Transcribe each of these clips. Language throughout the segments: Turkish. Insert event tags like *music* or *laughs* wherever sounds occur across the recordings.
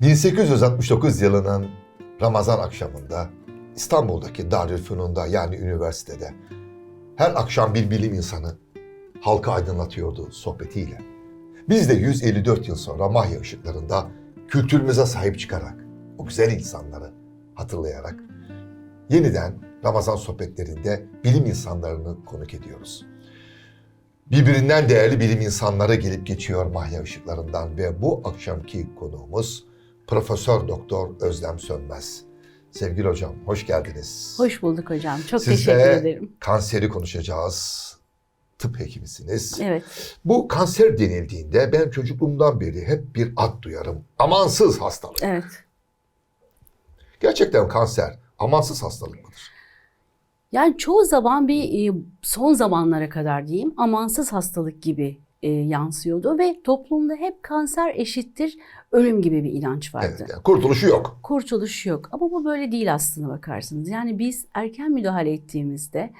1869 yılının Ramazan akşamında İstanbul'daki Darülfünun'da yani üniversitede her akşam bir bilim insanı halka aydınlatıyordu sohbetiyle. Biz de 154 yıl sonra Mahya ışıklarında kültürümüze sahip çıkarak, o güzel insanları hatırlayarak yeniden Ramazan sohbetlerinde bilim insanlarını konuk ediyoruz. Birbirinden değerli bilim insanları gelip geçiyor Mahya ışıklarından ve bu akşamki konuğumuz Profesör Doktor Özlem Sönmez. Sevgili hocam hoş geldiniz. Hoş bulduk hocam. Çok Sizle teşekkür ederim. kanseri konuşacağız. Tıp hekimisiniz. Evet. Bu kanser denildiğinde ben çocukluğumdan beri hep bir ad duyarım. Amansız hastalık. Evet. Gerçekten kanser amansız hastalık mıdır? Yani çoğu zaman bir e, son zamanlara kadar diyeyim amansız hastalık gibi e, yansıyordu ve toplumda hep kanser eşittir ölüm gibi bir inanç vardı. Evet, yani kurtuluşu yok. Kurtuluş yok ama bu böyle değil aslında bakarsınız. Yani biz erken müdahale ettiğimizde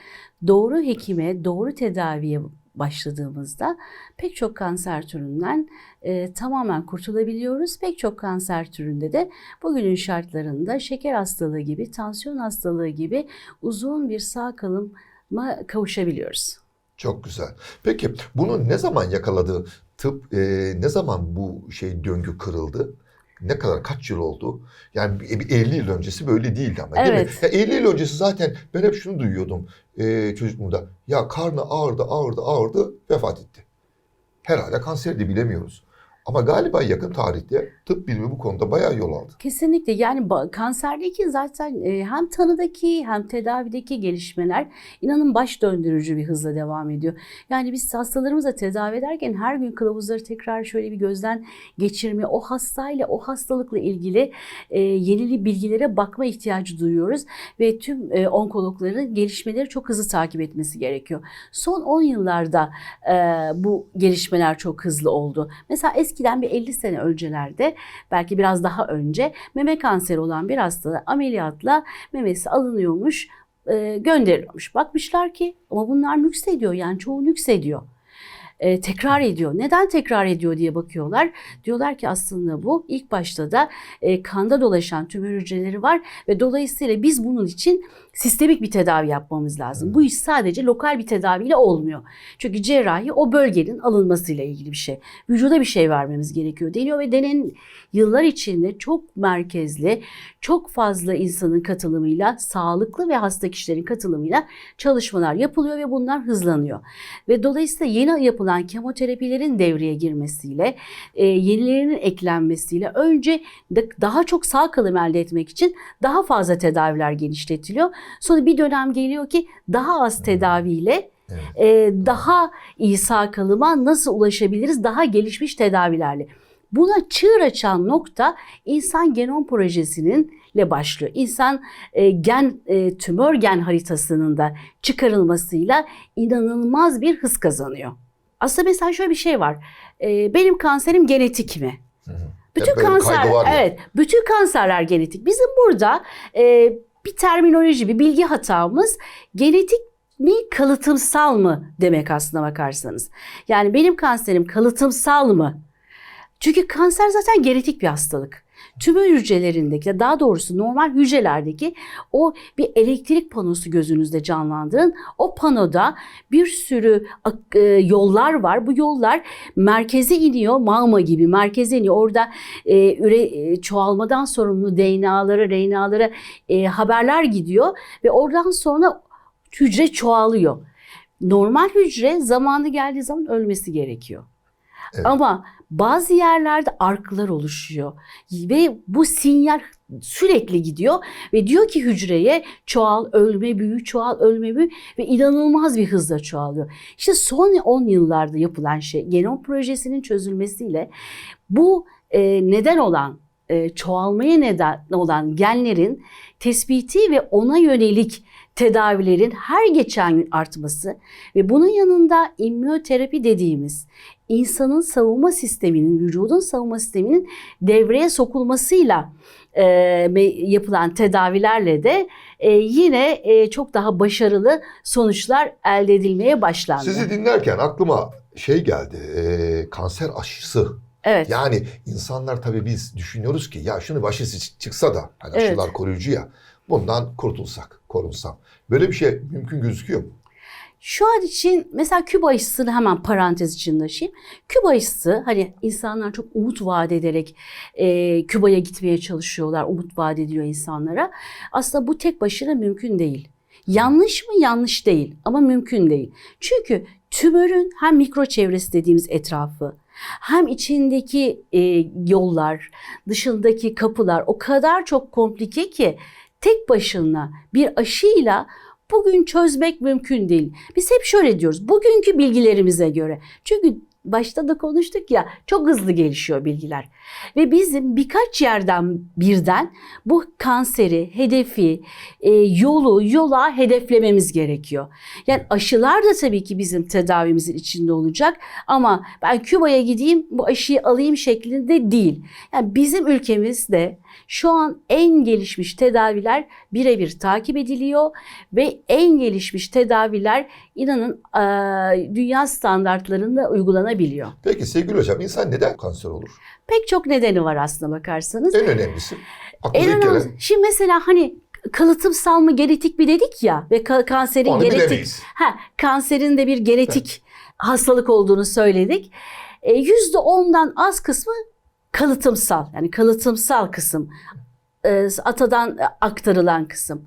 doğru hekime, doğru tedaviye başladığımızda pek çok kanser türünden e, tamamen kurtulabiliyoruz. Pek çok kanser türünde de bugünün şartlarında şeker hastalığı gibi, tansiyon hastalığı gibi uzun bir sağ kalıma kavuşabiliyoruz. Çok güzel. Peki bunu ne zaman yakaladı tıp? e, ne zaman bu şey döngü kırıldı? Ne kadar kaç yıl oldu? Yani bir- bir 50 yıl öncesi böyle değildi ama değil mi? Evet. Ya 50 yıl öncesi zaten ben hep şunu duyuyordum e, çocukluğumda. Ya karnı ağrıdı, ağrıdı, ağrıdı, vefat etti. Herhalde kanserdi bilemiyoruz. Ama galiba yakın tarihte tıp bilimi bu konuda bayağı yol aldı. Kesinlikle yani kanserdeki zaten e, hem tanıdaki hem tedavideki gelişmeler inanın baş döndürücü bir hızla devam ediyor. Yani biz hastalarımıza tedavi ederken her gün kılavuzları tekrar şöyle bir gözden geçirme, o hastayla, o hastalıkla ilgili e, yenili bilgilere bakma ihtiyacı duyuyoruz ve tüm e, onkologların gelişmeleri çok hızlı takip etmesi gerekiyor. Son 10 yıllarda bu gelişmeler çok hızlı oldu. Mesela eskiden bir 50 sene öncelerde belki biraz daha önce meme kanseri olan bir hasta ameliyatla memesi alınıyormuş, e, gönderiliyormuş. Bakmışlar ki ama bunlar nüksediyor yani çoğu nüksediyor. E, tekrar ediyor. Neden tekrar ediyor diye bakıyorlar. Diyorlar ki aslında bu ilk başta da e, kanda dolaşan tümör hücreleri var ve dolayısıyla biz bunun için sistemik bir tedavi yapmamız lazım. Bu iş sadece lokal bir tedaviyle olmuyor. Çünkü cerrahi o bölgenin alınmasıyla ilgili bir şey. Vücuda bir şey vermemiz gerekiyor deniyor ve denen yıllar içinde çok merkezli, çok fazla insanın katılımıyla, sağlıklı ve hasta kişilerin katılımıyla çalışmalar yapılıyor ve bunlar hızlanıyor. Ve dolayısıyla yeni yapılan kemoterapilerin devreye girmesiyle, e, yenilerinin eklenmesiyle önce daha çok sağ kalım elde etmek için daha fazla tedaviler genişletiliyor. Sonra bir dönem geliyor ki daha az tedaviyle Evet. e, daha iyi sağ kalıma nasıl ulaşabiliriz daha gelişmiş tedavilerle. Buna çığır açan nokta insan genom projesinin ile başlıyor. İnsan e, gen e, tümör gen haritasının da çıkarılmasıyla inanılmaz bir hız kazanıyor. Aslında mesela şöyle bir şey var. E, benim kanserim genetik mi? Hı hı. Bütün kanser, evet, bütün kanserler genetik. Bizim burada e, bir terminoloji, bir bilgi hatamız genetik mi, kalıtımsal mı demek aslına bakarsanız. Yani benim kanserim kalıtımsal mı? Çünkü kanser zaten genetik bir hastalık. Tümör hücrelerindeki, daha doğrusu normal hücrelerdeki o bir elektrik panosu gözünüzde canlandırın. O panoda bir sürü e, yollar var. Bu yollar merkeze iniyor, mağma gibi merkeze iniyor. Orada e, üre, e, çoğalmadan sorumlu DNA'lara, RNA'lara haberler gidiyor ve oradan sonra hücre çoğalıyor. Normal hücre zamanı geldiği zaman ölmesi gerekiyor. Evet. Ama bazı yerlerde arklar oluşuyor ve bu sinyal sürekli gidiyor ve diyor ki hücreye çoğal, ölme, büyü, çoğal, ölme, büyü ve inanılmaz bir hızla çoğalıyor. İşte son 10 yıllarda yapılan şey genom projesinin çözülmesiyle bu e, neden olan e, çoğalmaya neden olan genlerin tespiti ve ona yönelik tedavilerin her geçen gün artması ve bunun yanında immünoterapi dediğimiz insanın savunma sisteminin, vücudun savunma sisteminin devreye sokulmasıyla e, yapılan tedavilerle de e, yine e, çok daha başarılı sonuçlar elde edilmeye başlandı. Sizi dinlerken aklıma şey geldi. e, kanser aşısı Evet. Yani insanlar tabii biz düşünüyoruz ki ya şunu başı çıksa da hani Evet. aşılar koruyucu ya bundan kurtulsak, korunsam. Böyle bir şey mümkün gözüküyor mu? Şu an için mesela Küba aşısını hemen parantez içinde açayım. Küba aşısı hani insanlar çok umut vaat ederek e, Küba'ya gitmeye çalışıyorlar. Umut vaat ediyor insanlara. Aslında bu tek başına mümkün değil. Yanlış mı? Yanlış değil ama mümkün değil. Çünkü tümörün hem mikro çevresi dediğimiz etrafı hem içindeki e, yollar, dışındaki kapılar o kadar çok komplike ki tek başına bir aşıyla bugün çözmek mümkün değil. Biz hep şöyle diyoruz. Bugünkü bilgilerimize göre. Çünkü başta da konuştuk ya çok hızlı gelişiyor bilgiler. Ve bizim birkaç yerden birden bu kanseri, hedefi, e, yolu, yola hedeflememiz gerekiyor. Yani aşılar da tabii ki bizim tedavimizin içinde olacak ama ben Küba'ya gideyim bu aşıyı alayım şeklinde değil. Yani bizim ülkemizde şu an en gelişmiş tedaviler birebir takip ediliyor ve en gelişmiş tedaviler inanın dünya standartlarında uygulanabiliyor. Peki sevgili hocam insan neden kanser olur? Pek çok nedeni var aslına bakarsanız. En önemlisi. En ilk önemli, gelen şimdi mesela hani kalıtımsal mı genetik mi dedik ya ve ka- kanserin onu genetik bilemeyiz. Ha, kanserin de bir genetik hastalık olduğunu söyledik. E, Yüzde ondan az kısmı kalıtımsal. Yani kalıtımsal kısım. E, atadan aktarılan kısım.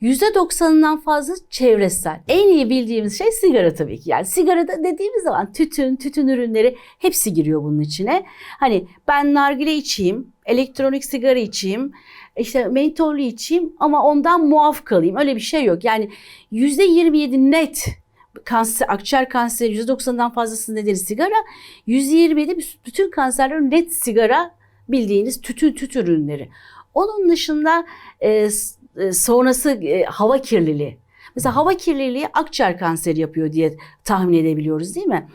Yüzde doksanından fazla çevresel. En iyi bildiğimiz şey sigara tabii ki. Yani sigara da dediğimiz zaman tütün, tütün ürünleri hepsi giriyor bunun içine. Hani ben nargile içeyim, elektronik sigara içeyim, işte mentollü içeyim ama ondan muaf kalayım. Öyle bir şey yok. Yani yüzde 27 net kanser, akciğer kanseri %90'dan fazlası nedeni sigara. %27 bütün kanserlerin net sigara bildiğiniz tütün tütün ürünleri. Onun dışında e, e, sonrası e, hava kirliliği. Mesela hava kirliliği akciğer kanseri yapıyor diye tahmin edebiliyoruz değil mi?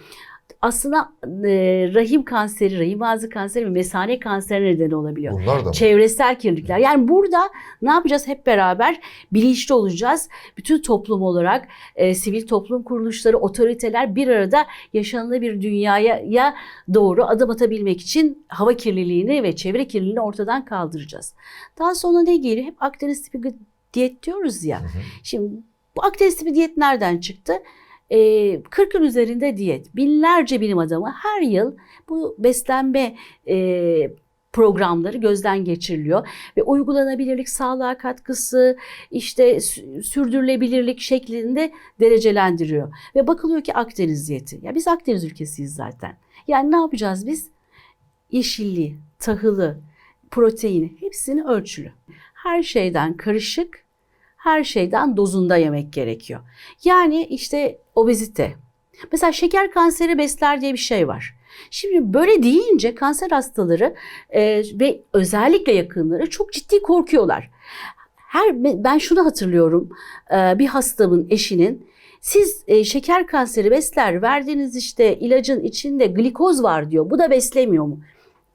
Aslında e, rahim kanseri, rahim ağzı kanseri ve mesane kanseri neden olabiliyor. Bunlar da mı? Çevresel kirlilikler. Yani burada ne yapacağız hep beraber? Bilinçli olacağız. Bütün toplum olarak e, sivil toplum kuruluşları, otoriteler bir arada yaşanılı bir dünyaya ya doğru adım atabilmek için hava kirliliğini ve çevre kirliliğini ortadan kaldıracağız. Daha sonra ne geliyor? Hep Akdeniz tipi diyet diyoruz ya. Hı hı. Şimdi bu Akdeniz tipi diyet nereden çıktı? Ee, 40'ın üzerinde diyet. Binlerce bilim adamı her yıl bu beslenme e, programları gözden geçiriliyor ve uygulanabilirlik, sağlığa katkısı, işte sü- sürdürülebilirlik şeklinde derecelendiriyor. Ve bakılıyor ki Akdeniz diyeti. Ya biz Akdeniz ülkesiyiz zaten. Yani ne yapacağız biz? Yeşilliği, tahılı, proteini hepsini ölçülü. Her şeyden karışık, her şeyden dozunda yemek gerekiyor. Yani işte obezite. Mesela şeker kanseri besler diye bir şey var. Şimdi böyle deyince kanser hastaları e, ve özellikle yakınları çok ciddi korkuyorlar. Her ben şunu hatırlıyorum e, bir hastamın eşinin siz e, şeker kanseri besler verdiğiniz işte ilacın içinde glikoz var diyor. Bu da beslemiyor mu?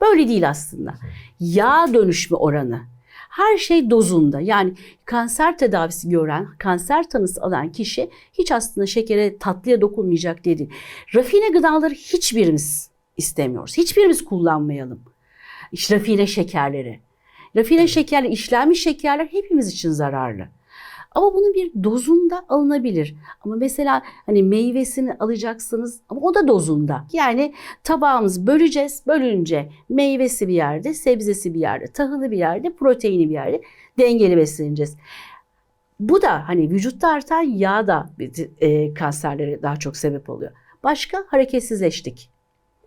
Böyle değil aslında. Yağ dönüşme oranı. Her şey dozunda. Yani kanser tedavisi gören, kanser tanısı alan kişi hiç aslında şekere, tatlıya dokunmayacak değil. Rafine gıdaları hiçbirimiz istemiyoruz. Hiçbirimiz kullanmayalım. İşte rafine şekerleri. Rafine şekerler, işlenmiş şekerler hepimiz için zararlı. Ama bunun bir dozunda alınabilir. Ama mesela hani meyvesini alacaksınız ama o da dozunda. Yani tabağımızı böleceğiz. Bölünce meyvesi bir yerde, sebzesi bir yerde, tahılı bir yerde, proteini bir yerde dengeli besleneceğiz. Bu da hani vücutta artan yağ da e, kanserlere daha çok sebep oluyor. Başka hareketsizleştik.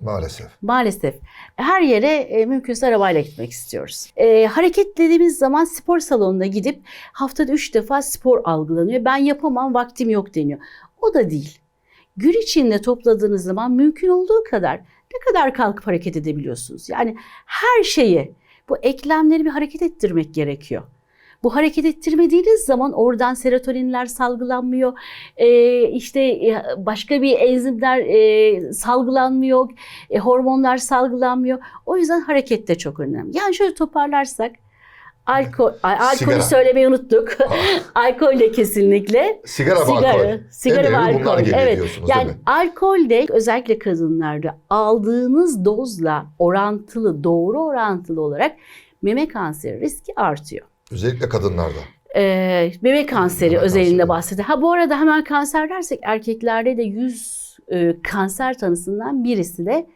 Maalesef. Maalesef her yere e, mümkünse arabayla gitmek istiyoruz. E, hareket dediğimiz zaman spor salonuna gidip haftada üç defa spor algılanıyor. Ben yapamam vaktim yok deniyor. O da değil. Gün içinde topladığınız zaman mümkün olduğu kadar ne kadar kalkıp hareket edebiliyorsunuz? Yani her şeyi bu eklemleri bir hareket ettirmek gerekiyor. Bu hareket ettirmediğiniz zaman oradan serotoninler salgılanmıyor. Ee, işte e, başka bir enzimler e, salgılanmıyor. E, hormonlar salgılanmıyor. O yüzden hareket de çok önemli. Yani şöyle toparlarsak Alkol, alkolü Sigara. söylemeyi unuttuk. *laughs* alkol de kesinlikle. Sigara Sigara, alkol. sigara ve alkol. Evet. Yani alkol de özellikle kadınlarda aldığınız dozla orantılı, doğru orantılı olarak meme kanseri riski artıyor. Özellikle kadınlarda. Ee, meme kanseri Meme özelinde kanseri. bahsediyor. Ha bu arada hemen kanser dersek erkeklerde de 100 e, kanser tanısından birisi de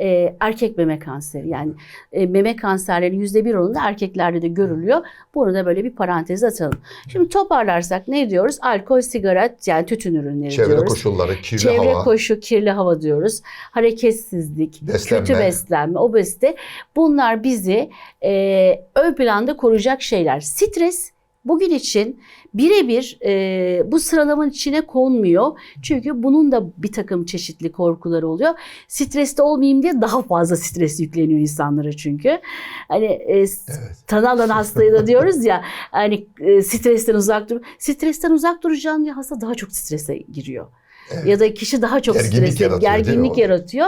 e, erkek meme kanseri. Yani e, meme kanserlerinin yüzde bir oranında erkeklerde de görülüyor. Bunu da böyle bir parantez atalım. Şimdi toparlarsak ne diyoruz? Alkol, sigara yani tütün ürünleri Çevre diyoruz. koşulları, kirli Çevre hava. koşu, kirli hava diyoruz. Hareketsizlik, Beslenme. kötü beslenme, obezite. Bunlar bizi e, ön planda koruyacak şeyler. Stres bugün için birebir e, bu sıralamanın içine konmuyor. Çünkü bunun da bir takım çeşitli korkuları oluyor. Streste olmayayım diye daha fazla stres yükleniyor insanlara çünkü. Hani e, Evet. tanı alan hastayı da diyoruz ya hani e, stresten uzak dur. Stresten uzak duracağın diye hasta daha çok strese giriyor. Evet. Ya da kişi daha çok Gerginlik strese, yaratıyor, gerginlik yaratıyor.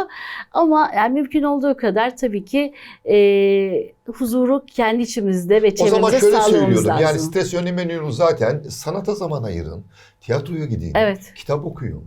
Ama yani mümkün olduğu kadar tabii ki e, huzuru kendi içimizde ve O zaman çevremizde şöyle sağlamamız söylüyordum. lazım. Yani stres yönlemeniyorsunuz zaten sanata zaman ayırın. Tiyatroya gidin. Evet. Kitap okuyun.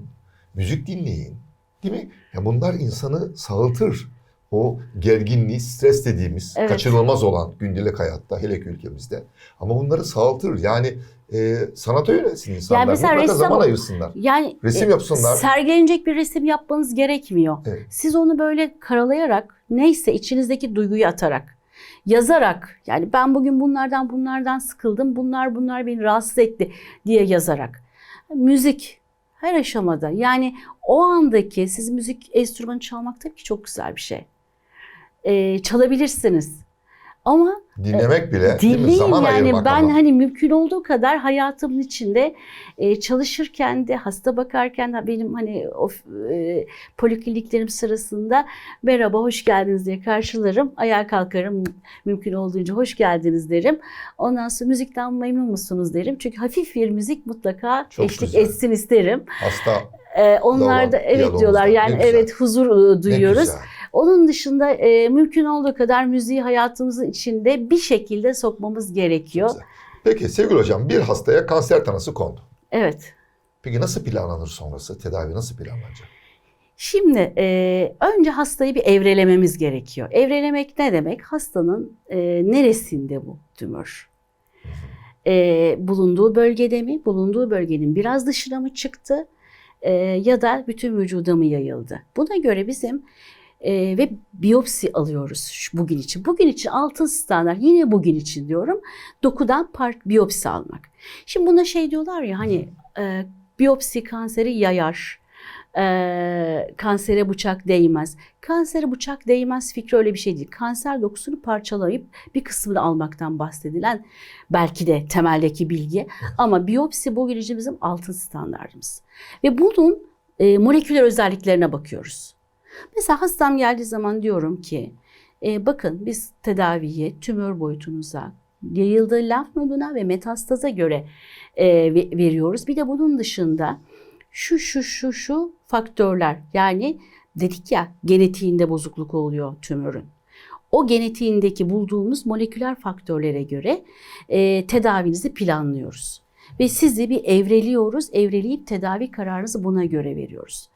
Müzik dinleyin. Değil mi? Ya bunlar insanı sağaltır. O gerginliği, stres dediğimiz Evet. kaçınılmaz olan gündelik hayatta hele ki ülkemizde. Ama bunları sağaltır. Yani e, sanata yönelsin insanlar. mesela Mutlaka ressam- zaman ayırsınlar. Yani Resim e, yapsınlar. sergilenecek bir resim yapmanız gerekmiyor. Evet. Siz onu böyle karalayarak neyse içinizdeki duyguyu atarak yazarak yani ben bugün bunlardan bunlardan sıkıldım bunlar bunlar beni rahatsız etti diye yazarak müzik her aşamada yani o andaki siz müzik enstrümanı çalmak tabii ki çok güzel bir şey. Ee, çalabilirsiniz ama Dinlemek bile değil mi? Dinleyin zaman yani ayırmak ben ama. hani mümkün olduğu kadar hayatımın içinde e, çalışırken de hasta bakarken de benim hani of, e, polikliniklerim sırasında merhaba hoş geldiniz diye karşılarım. Ayağa kalkarım mümkün olduğunca hoş geldiniz derim. Ondan sonra müzikten memnun musunuz derim. Çünkü hafif bir müzik mutlaka Çok eşlik güzel. etsin isterim. Hasta E, onlar da evet diyorlar Ne yani güzel. evet huzur e, duyuyoruz. Onun dışında e, mümkün olduğu kadar müziği hayatımızın içinde bir şekilde sokmamız gerekiyor. Güzel. Peki sevgili hocam bir hastaya kanser tanısı kondu. Evet. Peki nasıl planlanır sonrası? Tedavi nasıl planlanacak? Şimdi e, önce hastayı bir evrelememiz gerekiyor. Evrelemek ne demek? Hastanın e, neresinde bu tümör? E, bulunduğu bölgede mi? Bulunduğu bölgenin biraz dışına mı çıktı? E, ya da bütün vücuda mı yayıldı? Buna göre bizim e, ve biyopsi alıyoruz bugün için. Bugün için altın standart yine bugün için diyorum dokudan part biyopsi almak. Şimdi buna şey diyorlar ya hani e, biyopsi kanseri yayar. e, kansere bıçak değmez. Kansere bıçak değmez fikri öyle bir şey değil. Kanser dokusunu parçalayıp bir kısmını almaktan bahsedilen belki de temeldeki bilgi. Ama biyopsi bugün için bizim altın standartımız. Ve bunun e, moleküler özelliklerine bakıyoruz. Mesela hastam geldiği zaman diyorum ki e, bakın biz tedaviyi tümör boyutunuza, yayıldığı lenf noduna ve metastaza göre e, ve- veriyoruz. Bir de bunun dışında şu şu şu şu faktörler yani dedik ya genetiğinde bozukluk oluyor tümörün. O genetiğindeki bulduğumuz moleküler faktörlere göre e, tedavinizi planlıyoruz. Ve sizi bir evreliyoruz, evreleyip tedavi kararınızı buna göre veriyoruz.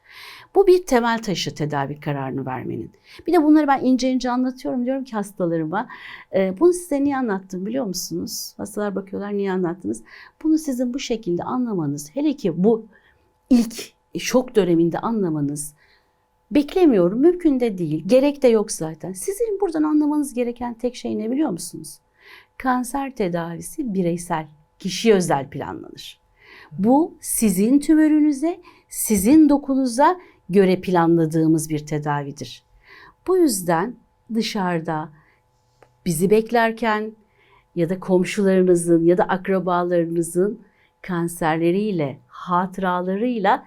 Bu bir temel taşı tedavi kararını vermenin. Bir de bunları ben ince ince anlatıyorum. Diyorum ki hastalarıma e, bunu size niye anlattım biliyor musunuz? Hastalar bakıyorlar niye anlattınız? Bunu sizin bu şekilde anlamanız hele ki bu ilk şok döneminde anlamanız beklemiyorum. Mümkün de değil. Gerek de yok zaten. Sizin buradan anlamanız gereken tek şey ne biliyor musunuz? Kanser tedavisi bireysel, kişi özel planlanır. Bu sizin tümörünüze, sizin dokunuza göre planladığımız bir tedavidir. Bu yüzden dışarıda bizi beklerken ya da komşularınızın ya da akrabalarınızın kanserleriyle, hatıralarıyla,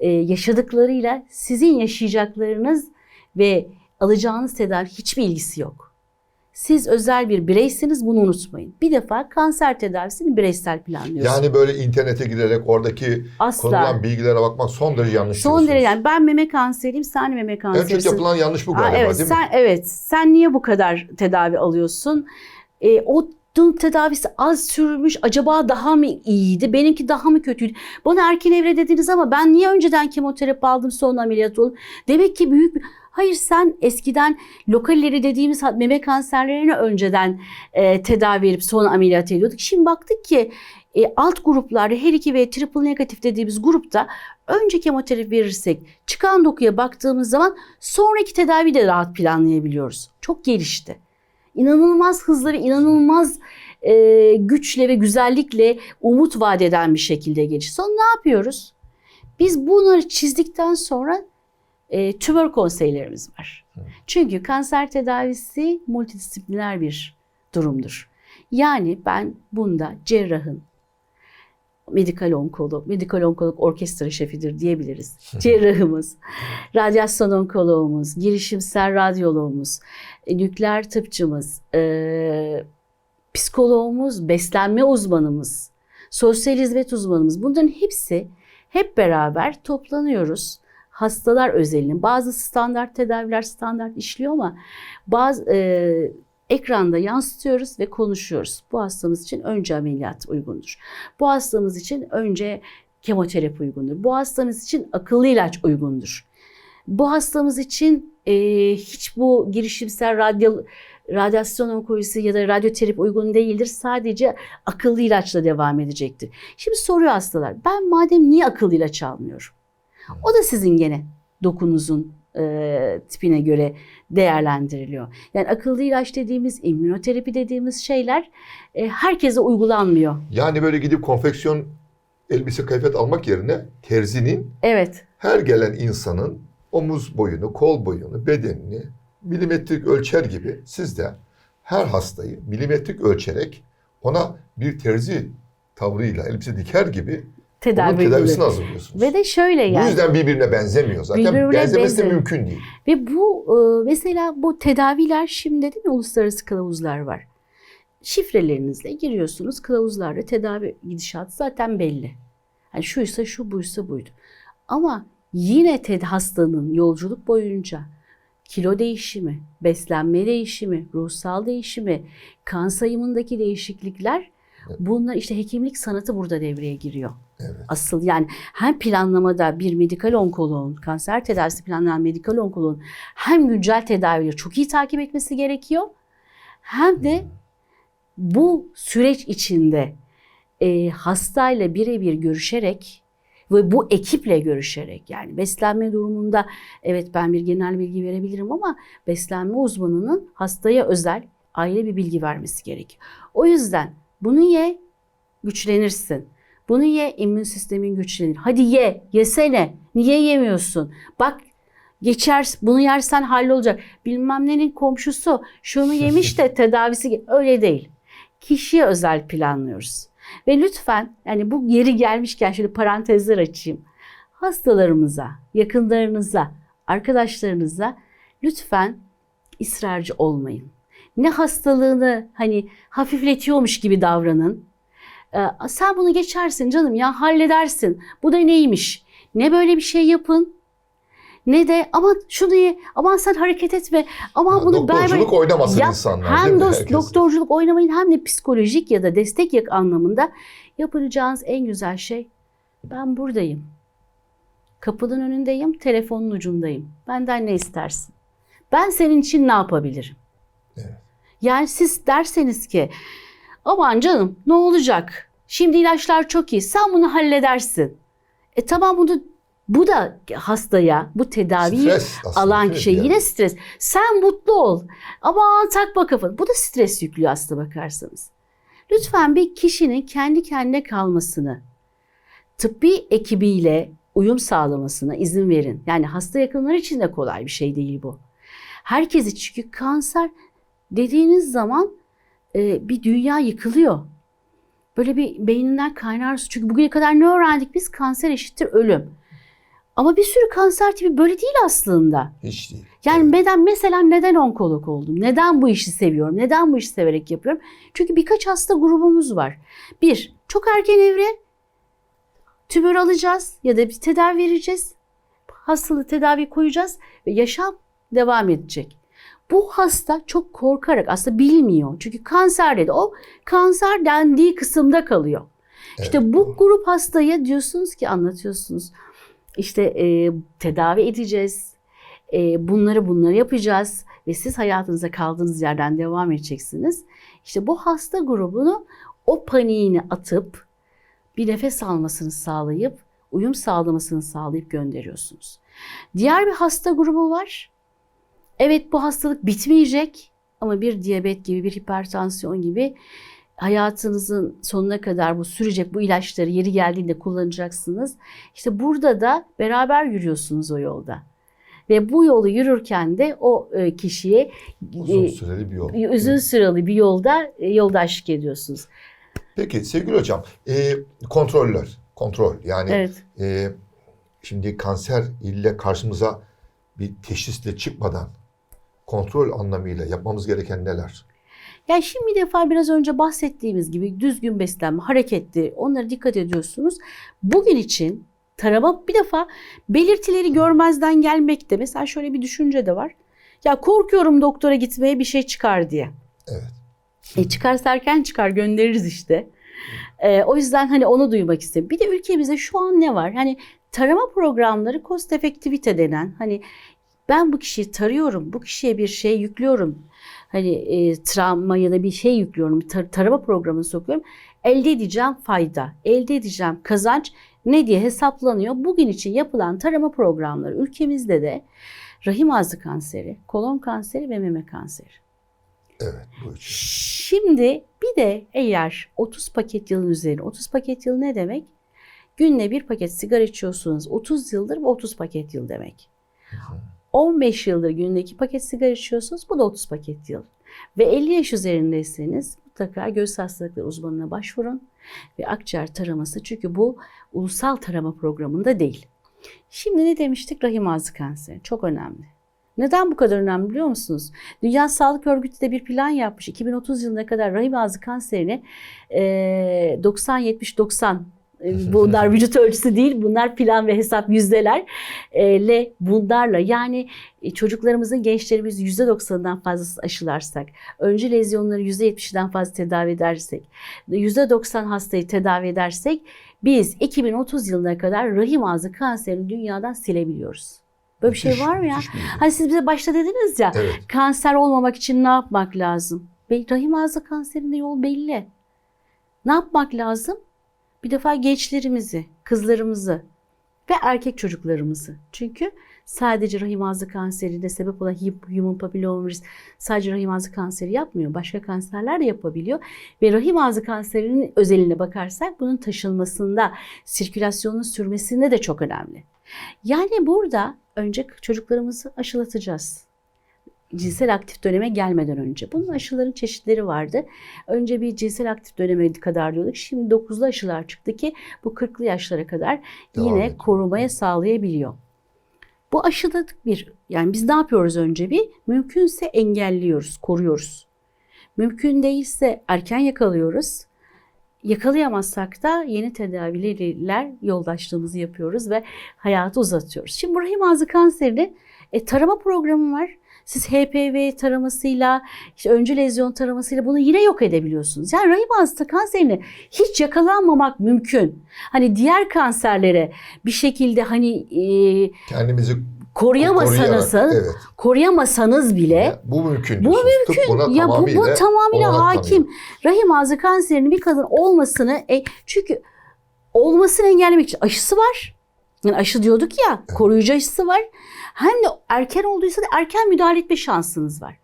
e, yaşadıklarıyla sizin yaşayacaklarınız ve alacağınız tedavi hiçbir ilgisi yok. Siz özel bir bireysiniz bunu unutmayın. Bir defa kanser tedavisini bireysel planlıyorsunuz. Yani böyle internete girerek oradaki Asla. konulan bilgilere bakmak son derece yanlış Son derece yani ben meme kanseriyim, sen meme En çok kanserisin. yapılan yanlış bu Aa, galiba evet, değil mi? sen, Evet, sen niye bu kadar tedavi alıyorsun? E, o Bunun tedavisi az sürmüş. Acaba daha mı iyiydi? Benimki daha mı kötüydü? Bana erken evre dediniz ama ben niye önceden kemoterapi aldım sonra ameliyat oldum? Demek ki büyük bir... Hayır sen eskiden lokalleri dediğimiz meme kanserlerini önceden e, tedavi edip sonra ameliyat ediyorduk. Şimdi baktık ki e, alt gruplarda her 2 ve triple negatif dediğimiz grupta önce kemoterapi verirsek çıkan dokuya baktığımız zaman sonraki tedavi de rahat planlayabiliyoruz. Çok gelişti. İnanılmaz hızlı ve inanılmaz e, güçle ve güzellikle umut vaat eden bir şekilde geçti. Sonra ne yapıyoruz? Biz bunları çizdikten sonra e, tümör konseylerimiz var. Çünkü kanser tedavisi multidisipliner bir durumdur. Yani ben bunda cerrahın, medikal onkolog, medikal onkolog orkestra şefidir diyebiliriz. Cerrahımız, radyasyon onkoloğumuz, girişimsel radyoloğumuz, e, nükleer tıpçımız, e, psikoloğumuz, beslenme uzmanımız, sosyal hizmet uzmanımız bunların hepsi hep beraber toplanıyoruz. Hastalar özelinin bazı standart tedaviler standart işliyor ama bazı e, ekranda yansıtıyoruz ve konuşuyoruz. Bu hastamız için önce ameliyat uygundur. Bu hastamız için önce kemoterapi uygundur. Bu hastamız için akıllı ilaç uygundur. Bu hastamız için e, hiç bu girişimsel radyo, radyasyon onkolojisi ya da radyoterapi uygun değildir. Sadece akıllı ilaçla devam edecektir. Şimdi soruyor hastalar ben madem niye akıllı ilaç almıyorum? O da sizin gene dokunuzun e, tipine göre değerlendiriliyor. Yani akıllı ilaç dediğimiz, immünoterapi dediğimiz şeyler e, herkese uygulanmıyor. Yani böyle gidip konfeksiyon elbise kıyafet almak yerine terzinin Evet, her gelen insanın omuz boyunu, kol boyunu, bedenini milimetrik ölçer gibi siz de her hastayı milimetrik ölçerek ona bir terzi tavrıyla elbise diker gibi tedavi onun tedavisini hazırlıyorsunuz. Ve de şöyle yani. Bu yüzden birbirine benzemiyor. Zaten Birbirine benzemesi de benzemiyor. mümkün değil. Ve bu e, mesela bu tedaviler şimdi değil mi uluslararası kılavuzlar var. Şifrelerinizle giriyorsunuz kılavuzlarla tedavi gidişatı zaten belli. Yani şuysa şu buysa buydu. Ama yine ted- hastanın yolculuk boyunca kilo değişimi, beslenme değişimi, ruhsal değişimi, kan sayımındaki değişiklikler bunlar işte hekimlik sanatı burada devreye giriyor. Evet. Asıl yani hem planlamada bir medikal onkoloğun, kanser tedavisi planlayan medikal onkoloğun hem güncel tedavileri çok iyi takip etmesi gerekiyor. Hem de bu süreç içinde e, hastayla birebir görüşerek ve bu ekiple görüşerek yani beslenme durumunda evet ben bir genel bilgi verebilirim ama beslenme uzmanının hastaya özel ayrı bir bilgi vermesi gerekiyor. O yüzden bunu ye güçlenirsin. Bunu ye immün sistemin güçlenir. Hadi ye, yesene. Niye yemiyorsun? Bak geçer bunu yersen hallolacak. Bilmem nenin komşusu şunu *laughs* yemiş de tedavisi öyle değil. Kişiye özel planlıyoruz. Ve lütfen yani bu yeri gelmişken şöyle parantezler açayım. Hastalarımıza, yakınlarınıza, arkadaşlarınıza lütfen ısrarcı olmayın. Ne hastalığını hani hafifletiyormuş gibi davranın. Ee, sen bunu geçersin canım ya halledersin. Bu da neymiş? Ne böyle bir şey yapın ne de aman şunu ye, aman sen hareket etme, aman bunu doktorculuk oynamasın Yap- insanlar. Hem dost, Herkes. doktorculuk oynamayın hem de psikolojik ya da destek yak anlamında yapacağınız en güzel şey ben buradayım. Kapının önündeyim, telefonun ucundayım. Benden ne istersin? Ben senin için ne yapabilirim? Yani siz derseniz ki aman canım ne olacak? Şimdi ilaçlar çok iyi. Sen bunu halledersin. E tamam bunu bu da hastaya bu tedaviyi Stres aslında, alan kişi Yani yine stres. Sen mutlu ol. Ama takma kafanı. Bu da stres yüklüyor aslına bakarsanız. Lütfen bir kişinin kendi kendine kalmasını, tıbbi ekibiyle uyum sağlamasına izin verin. Yani hasta yakınları için de kolay bir şey değil bu. Herkes için çünkü kanser dediğiniz zaman e, bir dünya yıkılıyor. Böyle bir beyninden kaynar su. Çünkü bugüne kadar ne öğrendik biz? Kanser eşittir ölüm. Ama bir sürü kanser tipi böyle değil aslında. Hiç değil. Yani neden mesela neden onkolog oldum? Neden bu işi seviyorum? Neden bu işi severek yapıyorum? Çünkü birkaç hasta grubumuz var. Bir, çok erken evre tümör alacağız ya da bir tedavi vereceğiz. Hastalığı tedavi koyacağız ve yaşam devam edecek. Bu hasta çok korkarak aslında bilmiyor. Çünkü kanser dedi. O kanser dendiği kısımda kalıyor. İşte Evet, bu doğru. grup hastaya diyorsunuz ki anlatıyorsunuz. İşte e, tedavi edeceğiz. E, bunları bunları yapacağız ve siz hayatınıza kaldığınız yerden devam edeceksiniz. İşte bu hasta grubunu o paniğini atıp bir nefes almasını sağlayıp uyum sağlamasını sağlayıp gönderiyorsunuz. Diğer bir hasta grubu var. Evet bu hastalık bitmeyecek ama bir diyabet gibi bir hipertansiyon gibi hayatınızın sonuna kadar bu sürecek bu ilaçları yeri geldiğinde kullanacaksınız. İşte burada da beraber yürüyorsunuz o yolda. Ve bu yolu yürürken de o e, kişiye Uzun e, süreli bir yol. uzun süreli bir yolda e, yoldaşlık ediyorsunuz. Peki sevgili hocam, e, kontroller, kontrol yani Evet. e, şimdi kanser ile karşımıza bir teşhisle çıkmadan kontrol anlamıyla yapmamız gereken neler? Yani şimdi bir defa biraz önce bahsettiğimiz gibi düzgün beslenme, hareketli onlara dikkat ediyorsunuz. Bugün için tarama bir defa belirtileri görmezden gelmekte. Mesela şöyle bir düşünce de var. Ya korkuyorum doktora gitmeye bir şey çıkar diye. Evet. E çıkarsa erken çıkar göndeririz işte. E, o yüzden hani onu duymak istedim. Bir de ülkemizde şu an ne var? Hani tarama programları cost effectivity denen hani ben bu kişiyi tarıyorum, bu kişiye bir şey yüklüyorum. Hani e, travma ya da bir şey yüklüyorum, tar- tarama programını sokuyorum. Elde edeceğim fayda, elde edeceğim kazanç ne diye hesaplanıyor. Bugün için yapılan tarama programları ülkemizde de rahim ağzı kanseri, kolon kanseri ve meme kanseri. Evet bu için. Şimdi bir de eğer 30 paket yılın üzerine, 30 paket yıl ne demek? Günde bir paket sigara içiyorsunuz 30 yıldır bu 30 paket yıl demek. 15 yıldır günde 2 paket sigara içiyorsunuz bu da 30 paket yıl. Ve 50 yaş üzerindeyseniz mutlaka göğüs hastalıkları uzmanına başvurun ve akciğer taraması çünkü bu ulusal tarama programında değil. Şimdi ne demiştik? Rahim ağzı kanseri çok önemli. Neden bu kadar önemli biliyor musunuz? Dünya Sağlık Örgütü de bir plan yapmış. 2030 yılına kadar rahim ağzı kanserini e, 90-70-90 e, *laughs* bunlar vücut ölçüsü değil bunlar plan ve hesap yüzdeler e, bunlarla yani e, çocuklarımızın gençlerimiz %90'dan fazlası aşılarsak önce lezyonları %70'den fazla tedavi edersek %90 hastayı tedavi edersek biz 2030 yılına kadar rahim ağzı kanserini dünyadan silebiliyoruz. Böyle bir şey var mı ya? Hani siz bize başta dediniz ya Evet. kanser olmamak için ne yapmak lazım? Rahim ağzı kanserinde yol belli. Ne yapmak lazım? Bir defa gençlerimizi, kızlarımızı ve erkek çocuklarımızı. Çünkü sadece rahim ağzı kanserine sebep olan human papillomavirüs sadece rahim ağzı kanseri yapmıyor. Başka kanserler de yapabiliyor. Ve rahim ağzı kanserinin özeline bakarsak bunun taşınmasında, sirkülasyonun sürmesinde de çok önemli. Yani burada önce çocuklarımızı aşılatacağız cinsel aktif döneme gelmeden önce. Bunun aşıların çeşitleri vardı. Önce bir cinsel aktif döneme kadar diyorduk. Şimdi 9'lu aşılar çıktı ki bu 40'lı yaşlara kadar Devam yine ediyor. korumaya sağlayabiliyor. Bu aşıladık bir yani biz ne yapıyoruz önce bir? Mümkünse engelliyoruz, koruyoruz. Mümkün değilse erken yakalıyoruz. Yakalayamazsak da yeni tedaviler yoldaşlığımızı yapıyoruz ve hayatı uzatıyoruz. Şimdi bu rahim ağzı kanserini e, tarama programı var. Siz HPV taramasıyla, işte öncü lezyon taramasıyla bunu yine yok edebiliyorsunuz. Yani rahim ağzı kanserini hiç yakalanmamak mümkün. Hani diğer kanserlere bir şekilde hani e, Kendimizi koruyamasanız, evet. koruyamasanız bile Ya, bu mümkün. Bu. Tıp buna ya bu, tamamıyla bu tamamıyla hakim. tanıyor. Rahim ağzı kanserinin bir kadın olmasını e, çünkü olmasını engellemek için aşısı var. Yani aşı diyorduk ya, koruyucu aşısı var. Hem de erken olduysa da erken müdahale etme şansınız var.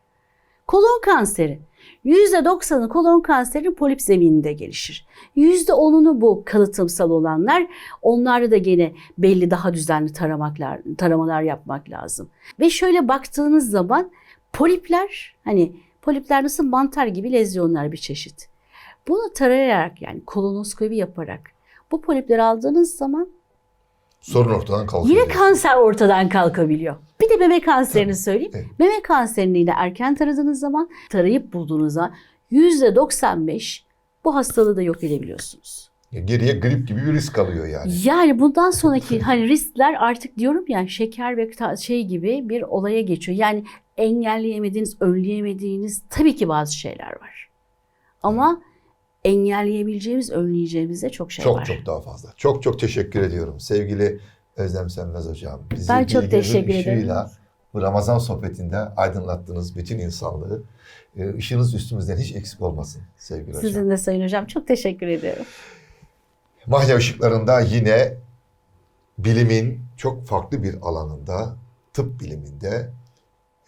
Kolon kanseri. %90'ı kolon kanserinin polip zemininde gelişir. %10'unu bu kalıtımsal olanlar. Onlarda da gene belli daha düzenli taramaklar, taramalar yapmak lazım. Ve şöyle baktığınız zaman polipler hani polipler nasıl mantar gibi lezyonlar bir çeşit. Bunu tarayarak yani kolonoskopi yaparak bu polipleri aldığınız zaman Sorun ortadan kalkıyor. Yine kanser ortadan kalkabiliyor. Bir de meme kanserini söyleyeyim. Evet. Meme kanserini yine erken taradığınız zaman, tarayıp bulduğunuz zaman %95 bu hastalığı da yok edebiliyorsunuz. Geriye grip gibi bir risk kalıyor yani. Yani bundan sonraki *laughs* hani riskler artık diyorum ya şeker ve şey gibi bir olaya geçiyor. Yani engelleyemediğiniz, önleyemediğiniz tabii ki bazı şeyler var. Ama engelleyebileceğimiz, önleyeceğimiz de çok şey çok var. çok daha fazla. Çok çok teşekkür ediyorum sevgili Özlem Senmez Hocam. Bizi Ben çok teşekkür ederim. Bu Ramazan sohbetinde aydınlattığınız bütün insanlığı. Işığınız üstümüzden hiç eksik olmasın sevgili hocam. Sizin de Sayın Hocam çok teşekkür ediyorum. Mahya ışıklarında yine bilimin çok farklı bir alanında, tıp biliminde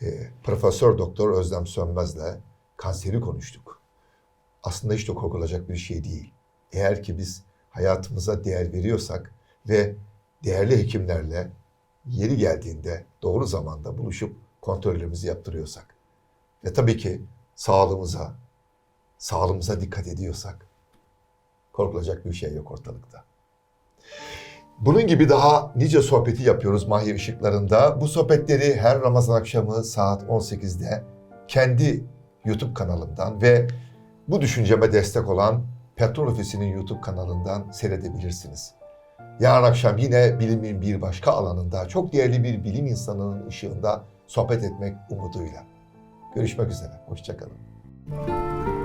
e, Profesör Doktor Özlem Sönmez'le kanseri konuştuk. Aslında hiç de korkulacak bir şey değil. Eğer ki biz hayatımıza değer veriyorsak ve değerli hekimlerle yeri geldiğinde doğru zamanda buluşup kontrollerimizi yaptırıyorsak ve tabii ki sağlığımıza, sağlığımıza dikkat ediyorsak korkulacak bir şey yok ortalıkta. Bunun gibi daha nice sohbeti yapıyoruz Mahya Işıklarında. Bu sohbetleri her Ramazan akşamı saat 18'de kendi YouTube kanalımdan ve bu düşünceme destek olan Petrol Ofisi'nin YouTube kanalından seyredebilirsiniz. Yarın akşam yine bilimin bir başka alanında çok değerli bir bilim insanının ışığında sohbet etmek umuduyla. Görüşmek üzere, hoşçakalın.